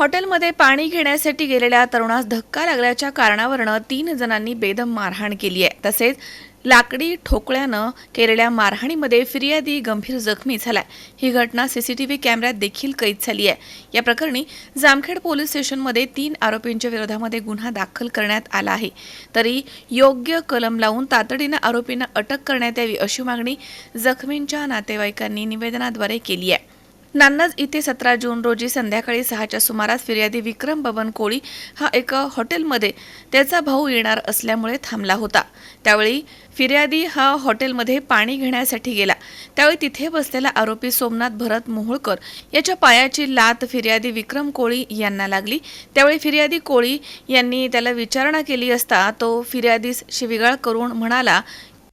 हॉटेलमध्ये पाणी घेण्यासाठी गेलेल्या तरुणास धक्का लागल्याच्या कारणावरनं तीन जणांनी बेदम मारहाण केली आहे. तसेच लाकडी ठोकळ्यानं केलेल्या मारहाणीमध्ये फिर्यादी गंभीर जखमी झालाय. ही घटना सीसीटीव्ही कॅमेऱ्यात देखील कैद झाली आहे. या प्रकरणी जामखेड पोलीस स्टेशनमध्ये तीन आरोपींच्या विरोधामध्ये गुन्हा दाखल करण्यात आला आहे. तरी योग्य कलम लावून तातडीनं आरोपींना अटक करण्यात यावी अशी मागणी जखमींच्या नातेवाईकांनी निवेदनाद्वारे केली आहे. नान्नज इथे सतरा जून रोजी संध्याकाळी सहाच्या सुमारास फिर्यादी विक्रम बबन कोळी हा एका हॉटेलमध्ये त्याचा भाऊ येणार असल्यामुळे थांबला होता. त्यावेळी फिर्यादी हा हॉटेलमध्ये पाणी घेण्यासाठी गेला. त्यावेळी तिथे बसलेला आरोपी सोमनाथ भरत मोहोळकर याच्या पायाची लात फिर्यादी विक्रम कोळी यांना लागली. त्यावेळी फिर्यादी कोळी यांनी त्याला विचारणा केली असता तो फिर्यादीस शिविगाळ करून म्हणाला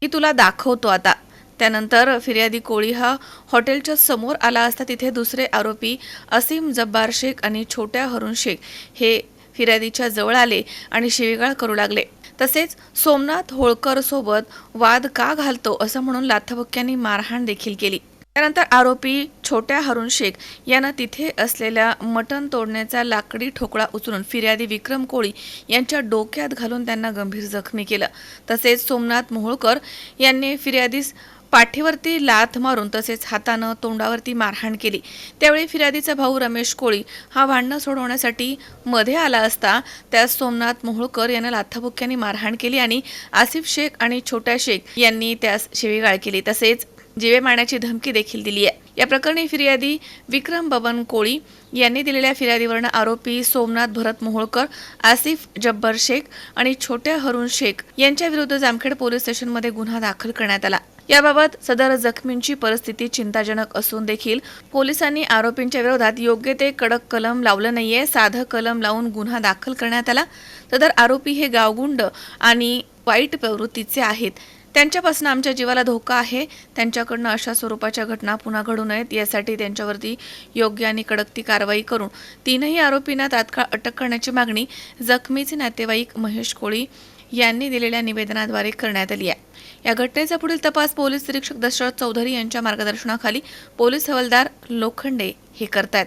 की तुला दाखवतो आता. त्यानंतर फिर्यादी कोळी हा हॉटेलच्या समोर आला असता तिथे दुसरे आरोपी असीम जब्बार शेख आणि छोट्या हरुण शेख हे फिर्यादीच्या जवळ आले आणि शिवीगाळ करू लागले. तसेच सोमनाथ होळकर सोबत वाद का घालतो असं म्हणून लाथाबुक्क्यांनी मारहाण देखील केली. त्यानंतर आरोपी छोट्या हरुण शेख यानं तिथे असलेल्या मटण तोडण्याचा लाकडी ठोकळा उचलून फिर्यादी विक्रम कोळी यांच्या डोक्यात घालून त्यांना गंभीर जखमी केलं. तसेच सोमनाथ मोहोळकर यांनी फिर्यादीस पाठीवरती लाथ मारून तसेच हातानं तोंडावरती मारहाण केली. त्यावेळी फिर्यादीचा भाऊ रमेश कोळी हा भांडणं सोडवण्यासाठी मध्ये आला असता त्यास सोमनाथ मोहोळकर यानं लाथाबुक्क्यांनी मारहाण केली आणि आसिफ शेख आणि छोट्या शेख यांनी त्यास शिवीगाळ केली. तसेच जीवे मारण्याची धमकी देखील दिली आहे. या प्रकरणी फिर्यादी विक्रम बबन कोळी यांनी दिलेल्या फिर्यादीवरनं आरोपी सोमनाथ भरत मोहोळकर आसिफ जब्बर शेख आणि छोट्या हरुण शेख यांच्या विरुद्ध जामखेड पोलीस स्टेशनमध्ये गुन्हा दाखल करण्यात आला. याबाबत सदर जखमींची परिस्थिती चिंताजनक असून देखील पोलिसांनी आरोपींच्या विरोधात योग्य ते कडक कलम लावलं नाहीये. साधं कलम लावून गुन्हा दाखल करण्यात आला. सदर आरोपी हे गावगुंड आणि वाईट प्रवृत्तीचे आहेत. त्यांच्यापासून आमच्या जीवाला धोका आहे. त्यांच्याकडनं अशा स्वरूपाच्या घटना पुन्हा घडू नयेत यासाठी त्यांच्यावरती योग्य आणि कडक ती कारवाई करून. तीनही आरोपींना तात्काळ अटक करण्याची मागणी जखमीचे नातेवाईक महेश कोळी यांनी दिलेल्या निवेदनाद्वारे करण्यात आली आहे. या घटनेचा पुढील तपास पोलीस निरीक्षक दशरथ चौधरी यांच्या मार्गदर्शनाखाली पोलीस हवालदार लोखंडे हे करतात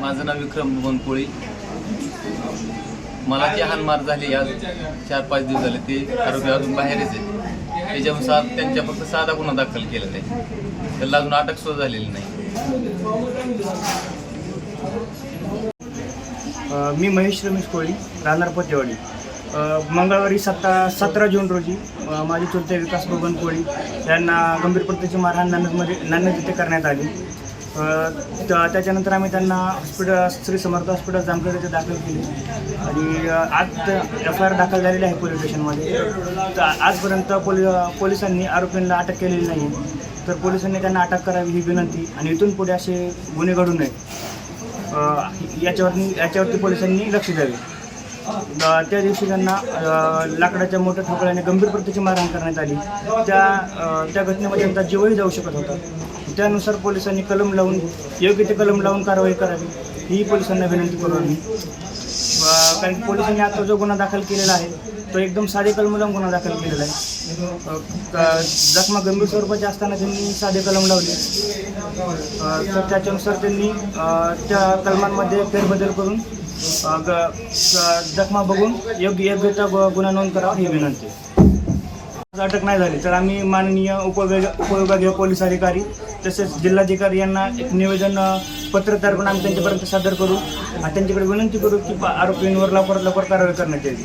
माझं नाव विक्रम बबन मला जी हानमार झाली आज चार पाच दिवस झाले ते आरोग्य अजून बाहेरच आहे. त्याच्यानुसार त्यांच्या फक्त साधा गुन्हा दाखल केलेला आहे त्याला अजून अटक सुद्धा झालेली नाही. मी महेश रमेश कोळी राहणार पतेवाडी. मंगळवारी सत्ता सतरा जून रोजी माझे चुलते विकास बबन कोळी यांना गंभीर प्रतीची मारहाण नांदेडमध्ये नान्य तिथे करण्यात आली. त्याच्यानंतर आम्ही त्यांना हॉस्पिटल श्री समर्थ हॉस्पिटल जामखेड येथे दाखल केले. आणि आज एफ आय आर दाखल झालेली आहे पोलीस स्टेशनमध्ये. तर आजपर्यंत पोलि पोलिसांनी आरोपींना अटक केलेली नाही तर पोलिसांनी त्यांना अटक करावी ही विनंती आणि इथून पुढे असे गुन्हे घडू नये. याच्यावरती याच्यावरती पोलिसांनी लक्ष द्यावे. त्या दिवशी त्यांना लाकडाच्या मोठ्या ठोकळ्याने गंभीर प्रतीची मारहाण करण्यात आली. त्या त्या घटनेमध्ये त्यांचा जीवही जाऊ शकत होता. त्यानुसार पोलिसांनी कलम लावून योग्य ते कलम लावून कारवाई करावी ही पोलिसांना विनंती करू आम्ही. कारण पोलिसांनी आता जो गुन्हा दाखल केलेला आहे तो एकदम साधे कलम लावून गुन्हा दाखल केलेला आहे. जखमा गंभीर स्वरूपाची असताना त्यांनी साधे कलम लावले. तर त्याच्यानुसार त्यांनी त्या कलमांमध्ये फेरबदल करून ग- जखमा बघून योग्य योग्य त्या गुन्हा नोंद करावा ही विनंती अटक नाही झाली तर आम्ही माननीय उपविभाग उपविभागीय पोलीस अधिकारी तसेच जिल्हाधिकारी यांना एक निवेदन पत्र तयार करून आम्ही त्यांच्यापर्यंत सादर करू आणि त्यांच्याकडे विनंती करू की आरोपींवर लवकरात लवकर कारवाई करण्यात यावी.